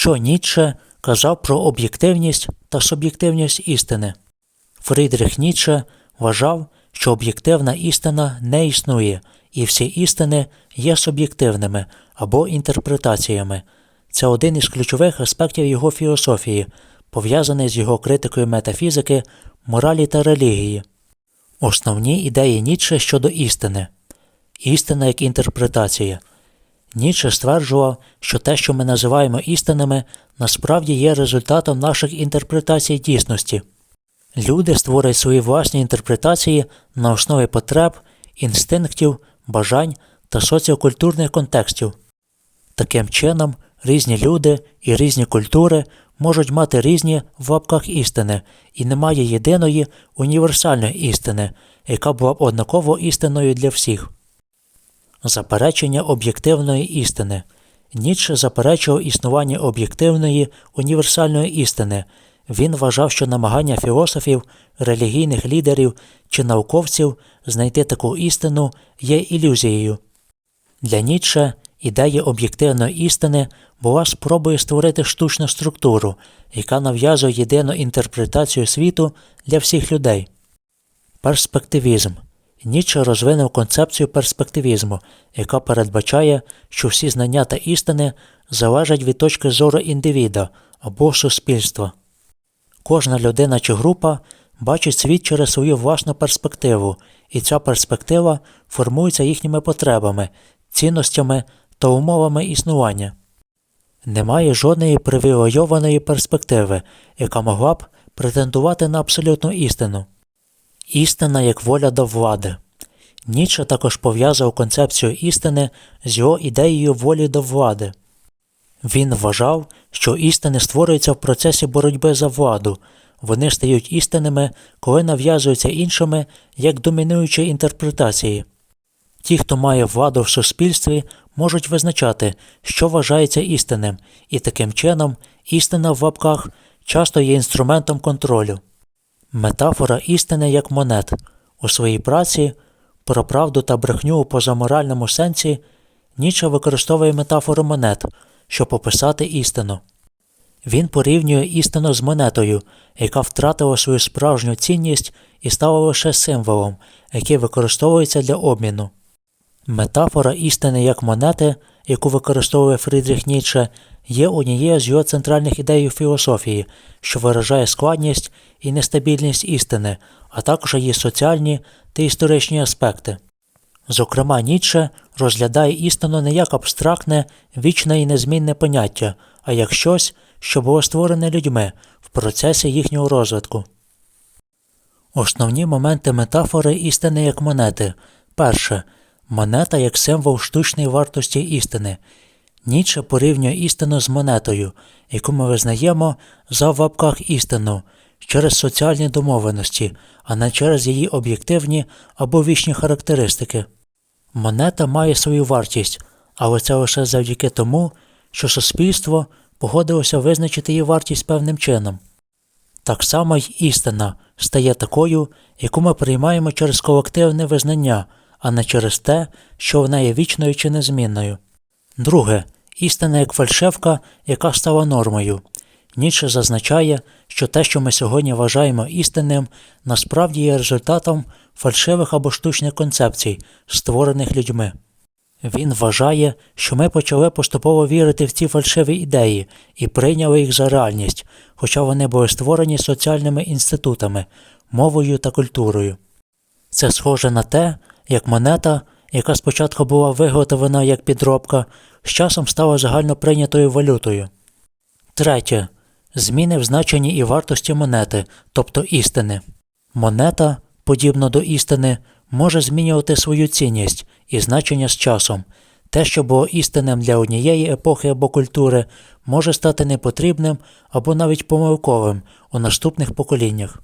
що Ніцше казав про об'єктивність та суб'єктивність істини. Фрідріх Ніцше вважав, що об'єктивна істина не існує, і всі істини є суб'єктивними або інтерпретаціями. Це один із ключових аспектів його філософії, пов'язаний з його критикою метафізики, моралі та релігії. Основні ідеї Ніцше щодо істини. Істина як інтерпретація. Ніцше стверджував, що те, що ми називаємо істинами, насправді є результатом наших інтерпретацій дійсності. Люди створюють свої власні інтерпретації на основі потреб, інстинктів, бажань та соціокультурних контекстів. Таким чином, різні люди і різні культури можуть мати різні в лапках істини, і немає єдиної універсальної істини, яка була б однаково істиною для всіх. Заперечення об'єктивної істини. Ніцше заперечував існування об'єктивної універсальної істини. Він вважав, що намагання філософів, релігійних лідерів чи науковців знайти таку істину є ілюзією. Для Ніцше ідея об'єктивної істини була спробою створити штучну структуру, яка нав'язує єдину інтерпретацію світу для всіх людей. Перспективізм. Ніцше розвинув концепцію перспективізму, яка передбачає, що всі знання та істини залежать від точки зору індивіда або суспільства. Кожна людина чи група бачить світ через свою власну перспективу, і ця перспектива формується їхніми потребами, цінностями та умовами існування. Немає жодної привілейованої перспективи, яка могла б претендувати на абсолютну істину. Істина як воля до влади. Ніцше також пов'язав концепцію істини з його ідеєю волі до влади. Він вважав, що істини створюються в процесі боротьби за владу, вони стають істинними, коли нав'язуються іншими як домінуючі інтерпретації. Ті, хто має владу в суспільстві, можуть визначати, що вважається істинним, і таким чином істина в лапках часто є інструментом контролю. Метафора істини як монет. У своїй праці про правду та брехню у позаморальному сенсі Ніцше використовує метафору монет, щоб описати істину. Він порівнює істину з монетою, яка втратила свою справжню цінність і стала лише символом, який використовується для обміну. Метафора істини як монети, яку використовує Фрідріх Ніцше, є однією з його центральних ідей у філософії, що виражає складність і нестабільність істини, а також її соціальні та історичні аспекти. Зокрема, Ніцше розглядає істину не як абстрактне, вічне і незмінне поняття, а як щось, що було створене людьми в процесі їхнього розвитку. Основні моменти метафори істини як монети. Перше. Монета як символ штучної вартості істини. Ніцше порівнює істину з монетою, яку ми визнаємо за в лапках істину через соціальні домовленості, а не через її об'єктивні або вічні характеристики. Монета має свою вартість, але це лише завдяки тому, що суспільство погодилося визначити її вартість певним чином. Так само й істина стає такою, яку ми приймаємо через колективне визнання, а не через те, що вона є вічною чи незмінною. Друге, істина як фальшивка, яка стала нормою. Ніцше зазначає, що те, що ми сьогодні вважаємо істинним, насправді є результатом фальшивих або штучних концепцій, створених людьми. Він вважає, що ми почали поступово вірити в ці фальшиві ідеї і прийняли їх за реальність, хоча вони були створені соціальними інститутами, мовою та культурою. Це схоже на те, як монета, яка спочатку була виготовлена як підробка, з часом стала загально прийнятою валютою. Третє. Зміни в значенні і вартості монети, тобто істини. Монета, подібно до істини, може змінювати свою цінність і значення з часом. Те, що було істинним для однієї епохи або культури, може стати непотрібним або навіть помилковим у наступних поколіннях.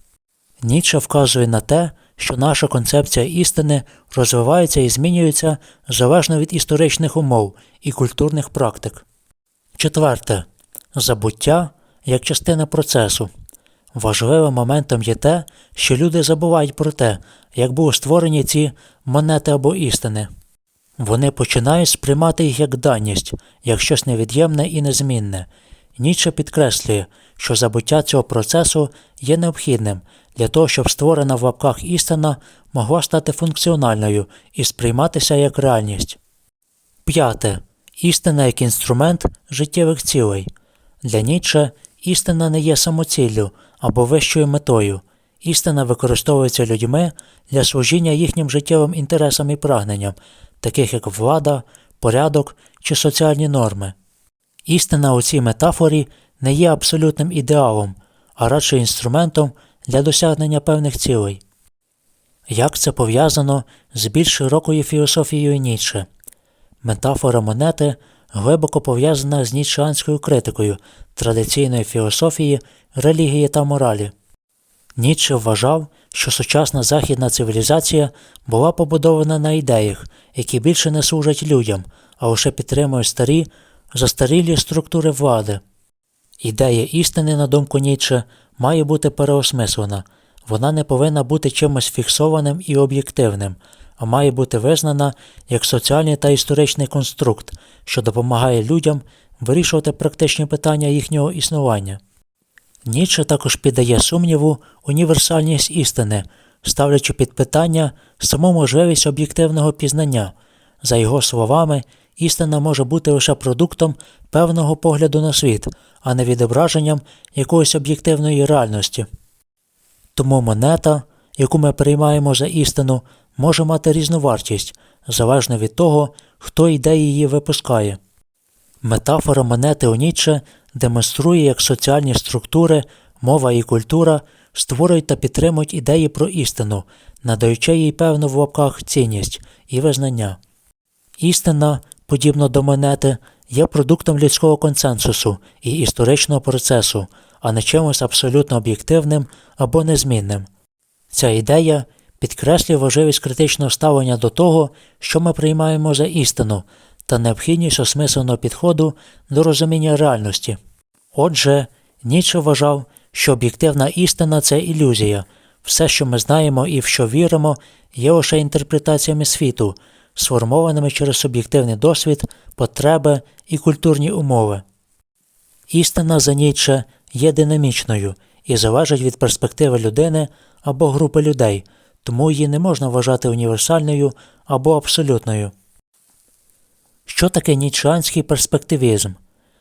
Ніцше вказує на те, що наша концепція істини розвивається і змінюється залежно від історичних умов і культурних практик. Четверте. Забуття як частина процесу. Важливим моментом є те, що люди забувають про те, як були створені ці монети або істини. Вони починають сприймати їх як даність, як щось невід'ємне і незмінне. Ніцше підкреслює, що забуття цього процесу є необхідним для того, щоб створена в лапках істина могла стати функціональною і сприйматися як реальність. П'яте. Істина як інструмент життєвих цілей. Для Ніцше істина не є самоціллю або вищою метою. Істина використовується людьми для служіння їхнім життєвим інтересам і прагненням, таких як влада, порядок чи соціальні норми. Істина у цій метафорі не є абсолютним ідеалом, а радше інструментом для досягнення певних цілей. Як це пов'язано з більш широкою філософією Ніцше? Метафора монети глибоко пов'язана з ніцшеанською критикою традиційної філософії, релігії та моралі. Ніцше вважав, що сучасна західна цивілізація була побудована на ідеях, які більше не служать людям, а лише підтримують старі, застарілі структури влади. Ідея істини, на думку Ніцше, має бути переосмислена, вона не повинна бути чимось фіксованим і об'єктивним, а має бути визнана як соціальний та історичний конструкт, що допомагає людям вирішувати практичні питання їхнього існування. Ніцше також піддає сумніву універсальність істини, ставлячи під питання саму можливість об'єктивного пізнання. За його словами, істина може бути лише продуктом певного погляду на світ, а не відображенням якоїсь об'єктивної реальності. Тому монета, яку ми приймаємо за істину, може мати різну вартість, залежно від того, хто і де її випускає. Метафора монети у Ніцше демонструє, як соціальні структури, мова і культура створюють та підтримують ідеї про істину, надаючи їй певну в лапках цінність і визнання. Істина, подібно до монети, є продуктом людського консенсусу і історичного процесу, а не чимось абсолютно об'єктивним або незмінним. Ця ідея підкреслює важливість критичного ставлення до того, що ми приймаємо за істину, та необхідність осмисленого підходу до розуміння реальності. Отже, Ніцше вважав, що об'єктивна істина це ілюзія, все, що ми знаємо і в що віримо, є лише інтерпретаціями світу, сформованими через суб'єктивний досвід, потреби і культурні умови. Істина за Ніцше є динамічною і залежить від перспективи людини або групи людей, тому її не можна вважати універсальною або абсолютною. Що таке нічанський перспективізм?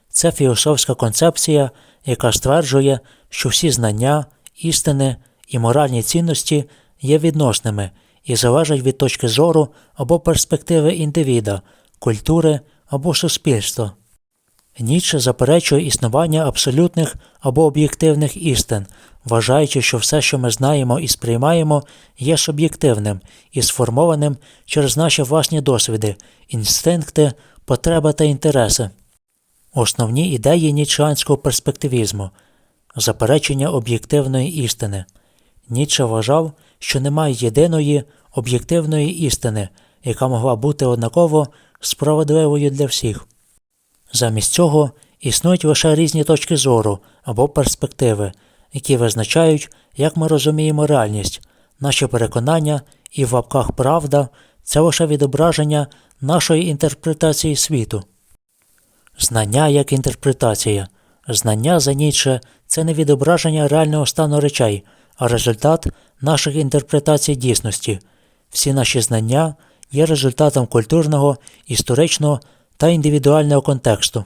Це філософська концепція, яка стверджує, що всі знання, істини і моральні цінності є відносними і залежать від точки зору або перспективи індивіда, культури або суспільства. Ніцше заперечує існування абсолютних або об'єктивних істин, вважаючи, що все, що ми знаємо і сприймаємо, є суб'єктивним і сформованим через наші власні досвіди, інстинкти, потреби та інтереси. Основні ідеї нічанського перспективізму заперечення об'єктивної істини. Ніцше вважав, що немає єдиної об'єктивної істини, яка могла бути однаково справедливою для всіх. Замість цього існують лише різні точки зору або перспективи, які визначають, як ми розуміємо реальність, наші переконання і в лапках правда це лише відображення нашої інтерпретації світу. Знання як інтерпретація. Знання за Ніцше – це не відображення реального стану речей, а результат наших інтерпретацій дійсності. Всі наші знання є результатом культурного, історичного та індивідуального контексту.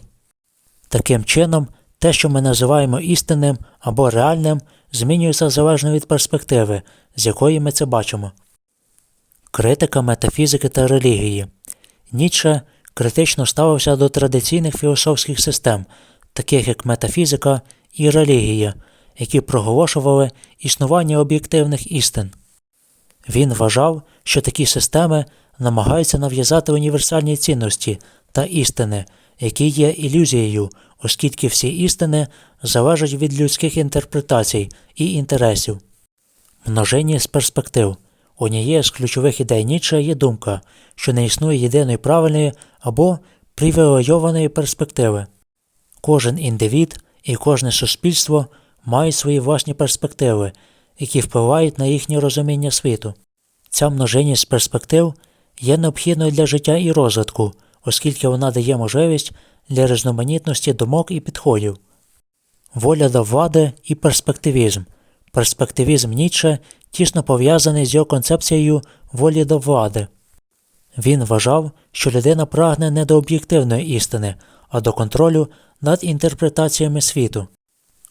Таким чином, те, що ми називаємо істинним або реальним, змінюється залежно від перспективи, з якої ми це бачимо. Критика метафізики та релігії Ніцше критично ставився до традиційних філософських систем, таких як метафізика і релігія, які проголошували існування об'єктивних істин. Він вважав, що такі системи намагаються нав'язати універсальні цінності та істини, які є ілюзією, оскільки всі істини залежать від людських інтерпретацій і інтересів. Множення з перспектив. Однією з ключових ідей Ніцше є думка, що не існує єдиної правильної або привілейованої перспективи. Кожен індивід і кожне суспільство мають свої власні перспективи, які впливають на їхнє розуміння світу. Ця множинність перспектив є необхідною для життя і розвитку, оскільки вона дає можливість для різноманітності думок і підходів. Воля до влади і перспективізм. Перспективізм Ніцше тісно пов'язаний з його концепцією волі до влади. Він вважав, що людина прагне не до об'єктивної істини, а до контролю над інтерпретаціями світу.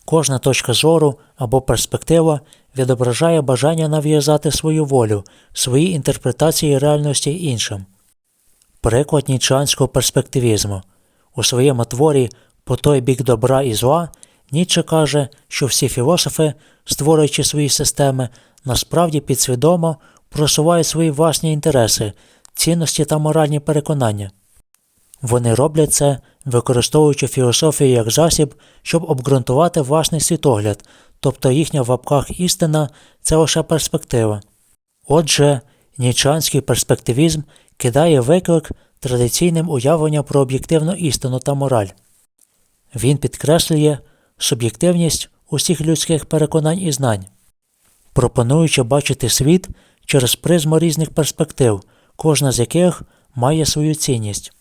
Кожна точка зору або перспектива відображає бажання нав'язати свою волю, свої інтерпретації реальності іншим. Приклад нічанського перспективізму. У своєму творі по той бік добра і зла Ніцше каже, що всі філософи, створюючи свої системи, насправді підсвідомо просувають свої власні інтереси, цінності та моральні переконання. Вони роблять це, використовуючи філософію як засіб, щоб обґрунтувати власний світогляд, тобто їхня в лапках істина це лише перспектива. Отже, нічанський перспективізм кидає виклик традиційним уявленням про об'єктивну істину та мораль. Він підкреслює суб'єктивність усіх людських переконань і знань, пропонуючи бачити світ через призму різних перспектив, кожна з яких має свою цінність.